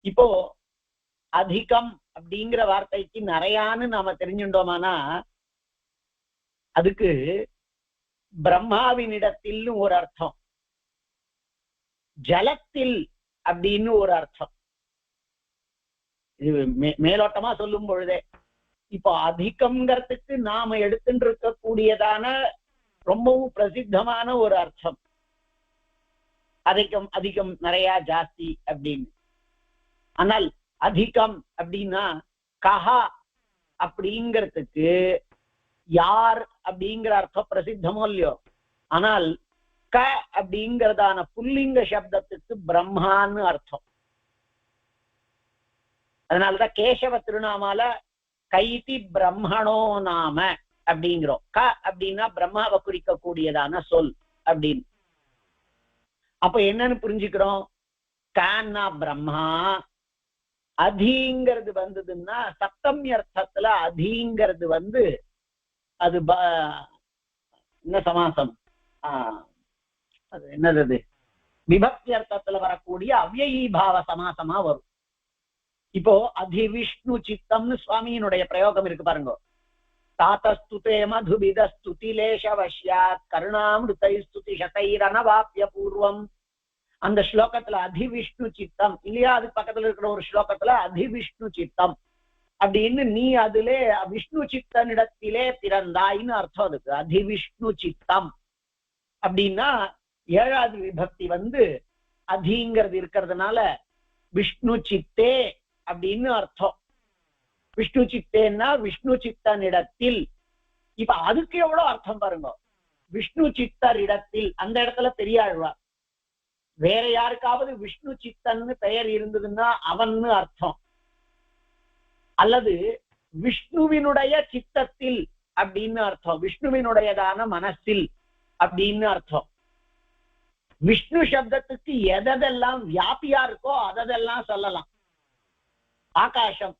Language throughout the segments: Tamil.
இப்போ அதிகம் அப்படிங்கிற வார்த்தைக்கு நிறையான்னு நாம தெரிஞ்சுட்டோமானா அதுக்கு பிரம்மாவினிடத்தில்னு ஒரு அர்த்தம். ஜலத்தில் அப்படின்னு ஒரு அர்த்தம். இது மே- மேலோட்டமா சொல்லும் பொழுதே இப்போ அதிகம்ங்கிறதுக்கு நாம எடுத்துட்டு இருக்கக்கூடியதான ரொம்பவும் பிரசித்தமான ஒரு அர்த்தம். அதிகம் அதிகம் நிறைய ஜாஸ்தி அப்படின்னு. ஆனால் அதிகம் அப்படின்னா கஹா அப்படிங்கிறதுக்கு யார் அப்படிங்கிற அர்த்தம் பிரசித்தமோ இல்லையோ. ஆனால் க அப்படிங்கிறதான புல்லிங்க சப்தத்துக்கு பிரம்மான்னு அர்த்தம். அதனாலதான் கேசவ திருநாமால கைதி பிரம்மணோ நாம அப்படிங்கிறோம். க அப்படின்னா பிரம்மாவை குறிக்கக்கூடியதான சொல் அப்படின்னு. அப்ப என்னன்னு புரிஞ்சுக்கிறோம்? கன்னா பிரம்மா அதிங்கிறது வந்ததுன்னா சப்தமி அர்த்தத்துல அதிங்கிறது வந்து அது என்ன சமாசம்? ஆஹ் அது என்னது விபக்தி அர்த்தத்துல வரக்கூடிய அவ்யீபாவ சமாசமா வரும். இப்போ அதி விஷ்ணு சித்தம்னு சுவாமியினுடைய பிரயோகம் இருக்கு பாருங்க. தாத்தஸ்துதே மதுபித ஸ்துதிலேஷ வஷ்யாத் கருணாமிருத்தை ஸ்துதி சதைரனவாப்பிய பூர்வம் அந்த ஸ்லோகத்துல அதிவிஷ்ணு சித்தம் இல்லையா? அதுக்கு பக்கத்துல இருக்கிற ஒரு ஸ்லோகத்துல அதிவிஷ்ணு சித்தம் அப்படின்னு நீ அதிலே விஷ்ணு சித்தனிடத்திலே பிறந்தாய்ன்னு அர்த்தம் அதுக்கு. அதிவிஷ்ணு சித்தம் அப்படின்னா ஏழாவது விபக்தி வந்து அதிங்கிறது இருக்கிறதுனால விஷ்ணு சித்தே அப்படின்னு அர்த்தம். விஷ்ணு சித்தேன்னா விஷ்ணு சித்தனிடத்தில் இப்ப அதுக்கு எவ்வளவு அர்த்தம் பாருங்க. விஷ்ணு சித்தர் இடத்தில் அந்த இடத்துல பெரியாழ்வார். வேற யாருக்காவது விஷ்ணு சித்தன்னு பெயர் இருந்ததுன்னா அவன்னு அர்த்தம். அல்லது விஷ்ணுவினுடைய சித்தத்தில் அப்படின்னு அர்த்தம். விஷ்ணுவினுடையதான மனசில் அப்படின்னு அர்த்தம். விஷ்ணு சப்தத்துக்கு எதெல்லாம் வியாபியா இருக்கோ அதெல்லாம் சொல்லலாம். ஆகாசம்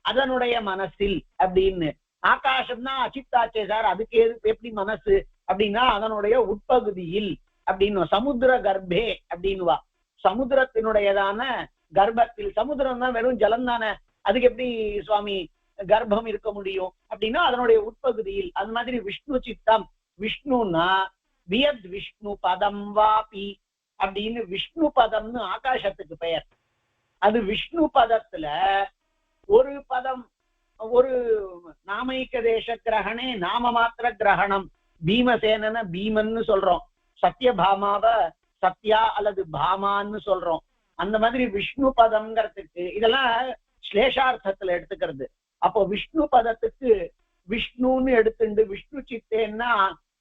அதனுடைய மனசில் அப்படின்னு. ஆகாசம்னா அச்சித்தாச்சே சார் அதுக்கு எது எப்படி மனசு அப்படின்னா அதனுடைய உட்பகுதியில். அப்படின்னு சமுத்திர கர்ப்பே அப்படின்னுவா. சமுத்திரத்தினுடையதான கர்ப்பத்தில் சமுத்திரம் தான் வெறும் ஜலம் தானே. அதுக்கு எப்படி சுவாமி கர்ப்பம் இருக்க முடியும்? அப்படின்னா அதனுடைய உட்பகுதியில் அது மாதிரி விஷ்ணு சித்தம். விஷ்ணுன்னா வியத் விஷ்ணு பதம் வாபி அப்படின்னு விஷ்ணு பதம்னு ஆகாசத்துக்கு பெயர். அது விஷ்ணு பதத்துல ஒரு பதம் ஒரு நாமைக்க தேச கிரகணே நாம மாத்திர கிரகணம். பீமசேனன பீமன்னு சொல்றோம். சத்தியபாமாவை சத்யா அல்லது பாமான்னு சொல்றோம். அந்த மாதிரி விஷ்ணு பதம்ங்கிறதுக்கு இதெல்லாம் ஸ்லேஷார்த்தத்துல எடுத்துக்கிறது. அப்போ விஷ்ணு பதத்துக்கு விஷ்ணுன்னு எடுத்துண்டு விஷ்ணு சித்தேன்னா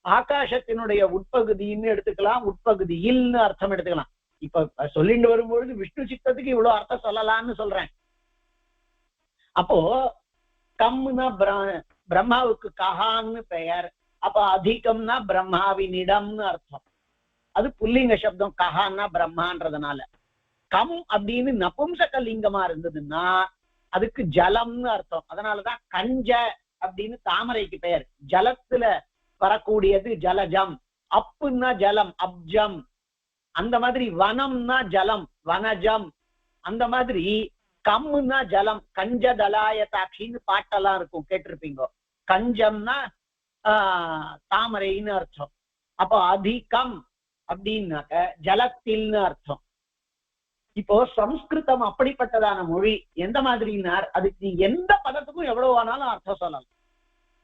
ஆகாசத்தினுடைய உட்பகுதின்னு எடுத்துக்கலாம் உட்பகுதியில்னு அர்த்தம் எடுத்துக்கலாம். இப்ப சொல்லிட்டு வரும்பொழுது விஷ்ணு சித்தத்துக்கு இவ்வளவு அர்த்தம் சொல்லலாம்னு சொல்றேன். அப்போ கம்னா பிரம்மாவுக்கு கஹான்னு பெயர். அப்ப அதிகம்னா பிரம்மாவினிடம்னு அர்த்தம். அது புல்லிங்க சப்தம் கஹான்னா பிரம்மான்றதுனால. கம் அப்படின்னு நபும்சக லிங்கமா இருந்ததுன்னா அதுக்கு ஜலம்னு அர்த்தம். அதனாலதான் கஞ்ச அப்படின்னு தாமரைக்கு பெயர். ஜலத்துல வரக்கூடியது ஜலஜம். அப்புன்னா ஜலம் அப்ஜம். அந்த மாதிரி வனம்னா ஜலம் வனஜம். அந்த மாதிரி கம்முன்னா ஜலம் கஞ்ச தலாய தாட்சின்னு பாட்டெல்லாம் இருக்கும் கேட்டிருப்பீங்க. கஞ்சம்னா ஆஹ் தாமரைன்னு அர்த்தம். அப்போ அதிகம் அப்படின்னாக்க ஜலத்தில்னு அர்த்தம். இப்போ சம்ஸ்கிருதம் அப்படிப்பட்டதான மொழி எந்த மாதிரினார் அதுக்கு நீ எந்த பதத்துக்கும் எவ்வளவு ஆனாலும் அர்த்தம் சொல்லலாம்.